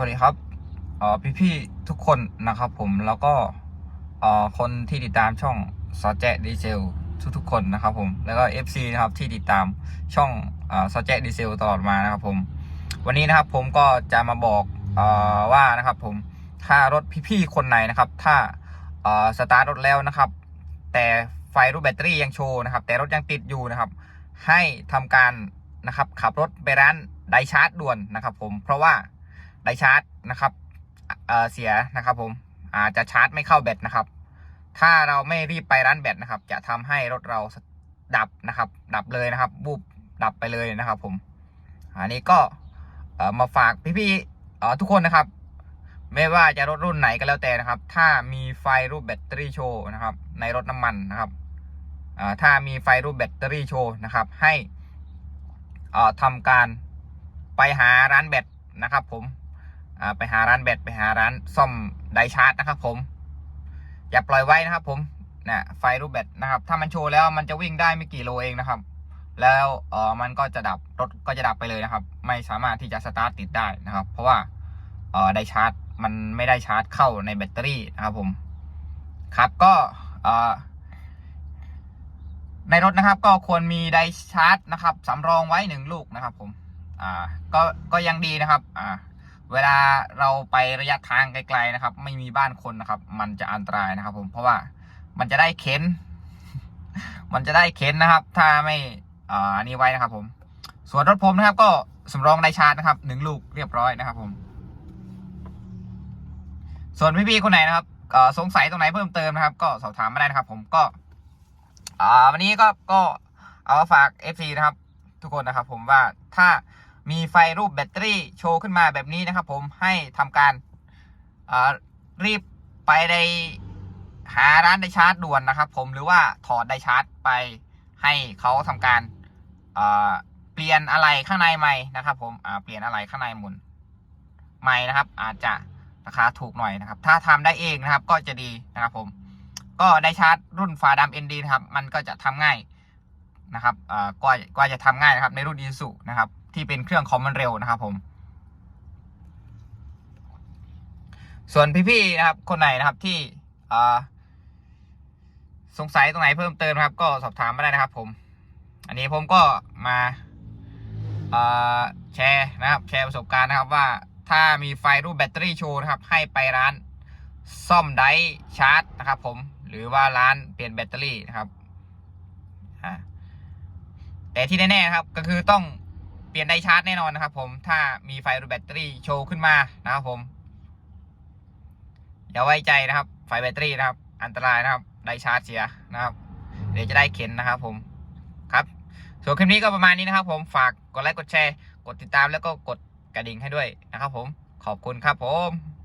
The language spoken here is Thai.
สวัสดีครับเอ่พี่ๆทุกคนนะครับผมแล้วก็คนที่ติดตามช่องซอแจดีเซลทุกๆคนนะครับผมแล้วก็ FC นะครับที่ติดตามช่องซอแจดีเซลตลอดมานะครับผมวันนี้นะครับผมก็จะมาบอกอว่านะครับผมถ้ารถพี่ๆคนไหนนะครับถ้าสตาร์ทรถแล้วนะครับ แต่ไฟรูปแบตเตอรี่ยังโชว์นะครับ แต่รถยังติดอยู่นะครับ ให้ทำการนะครับขับรถไปร้านไดชาร์จด่วนนะครับผมเพราะว่า ไดชาร์จนะครับเเสียนะครับ ผมอาจจะชาร์จไม่เข้าแบตนะครับ ถ้าเราไม่รีบไปร้านแบตนะครับ จะทำให้รถเราดับนะครับ ดับเลยนะครับบูบดับไปเลยนะครับ ผม อันนี้ก็มาฝากพี่ๆออทุกคนนะครับ ไม่ว่าจะรถรุ่นไหนก็แล้วแต่นะครับ ถ้ามีไฟรูปแบตเตอรี่โชว์นะครับ ในรถน้ำมันนะครับถ้ามีไฟรูปแบตเตอรี่โชว์นะครับ ให้เอ่อทำการไปหาร้านแบตนะครับ ผม ไปหาร้านแบตไปหาร้านซ่อมไดชาร์จนะครับผม อย่าปล่อยไว้นะครับผมนี่ยไฟรูปแบตนะครับ ถ้ามันโชว์แล้วมันจะวิ่งได้ไม่กี่โลเองนะครับ แล้วเออมันก็จะดับรถก็จะดับไปเลยนะครับ ไม่สามารถที่จะสตาร์ทติดได้นะครับ เพราะว่าเออไดชาร์จมันไม่ได้ชาร์จเข้าในแบตเตอรี่นะครับผม ครับก็เออในรถนะครับก็ควรมีไดชาร์จนะครับสำรองไว้หนึ่งลูกนะครับผม อ่า ก็ก็ยังดีนะครับ อ่า เวลาเราไประยะทางไกลๆนะครับ ไม่มีบ้านคนนะครับ มันจะอันตรายนะครับ ผมเพราะว่ามันจะได้เข็น มันจะได้เข็นนะครับ ถ้าไม่อ่านี่ไว้นะครับ ผม ส่วนรถผมนะครับ ก็สำรองไดชาร์จนะครับหนึ่งลูกเรียบร้อยนะครับ ผม ส่วนพี่ๆคนไหนนะครับสงสัยตรงไหนเพิ่มเติมนะครับ ก็สอบถามมาได้นะครับ ผมก็วันนี้ก็ก็เอามาฝาก FC นะครับ ทุกคนนะครับ ผมว่าถ้า มีไฟรูปแบตเตอรี่โชว์ขึ้นมาแบบนี้นะครับ ผมให้ทำการรีบไปในหาร้านไดชาร์จด่วนนะครับ ผมหรือว่าถอดไดชาร์จไปให้เขาทำการเปลี่ยนอะไรข้างในใหม่นะครับ ผมเปลี่ยนอะไรข้างในหมุนใหม่นะครับ อาจจะราคาถูกหน่อยนะครับ ถ้าทำได้เองนะครับก็จะดีนะครับ ผม ก็ไดชาร์จรุ่นฝาดำ ND นะครับ มันก็จะทำง่ายนะครับกว่ากว่าจะทำง่ายนะครับ ในรุ่น i s u นะครับ ที่เป็นเครื่องคอมมันเร็วนะครับ ผม ส่วนพี่ๆนะครับ คนไหนนะครับที่สงสัยตรงไหนเพิ่มเติมครับ ก็สอบถามมาได้นะครับ ผม อันนี้ผมก็มาแชร์นะครับ แชร์ประสบการณ์นะครับว่าถ้ามีไฟรูปแบตเตอรี่โชว์นะครับ ให้ไปร้านซ่อมไดชาร์จนะครับ ผมหรือว่าร้านเปลี่ยนแบตเตอรี่นะครับแต่ที่แน่ๆครับ ก็คือต้อง ลี่ยนไดชาร์จแน่นอนนะครับ ผมถ้ามีไฟรูปแบตเตอรี่โชว์ขึ้นมานะครับผมอย่าไว้ใจนะครับ ไฟแบตเตอรี่นะครับ อันตรายนะครับไดชาร์จเสียนะครับ เดี๋ยวจะได้เข็นนะครับผมครับส่วนคลิปนี้ก็ประมาณนี้นะครับ ผมฝากกดไลค์กดแชร์ กดติดตามแล้วก็กดกระดิ่งให้ด้วยนะครับ ผมขอบคุณครับผม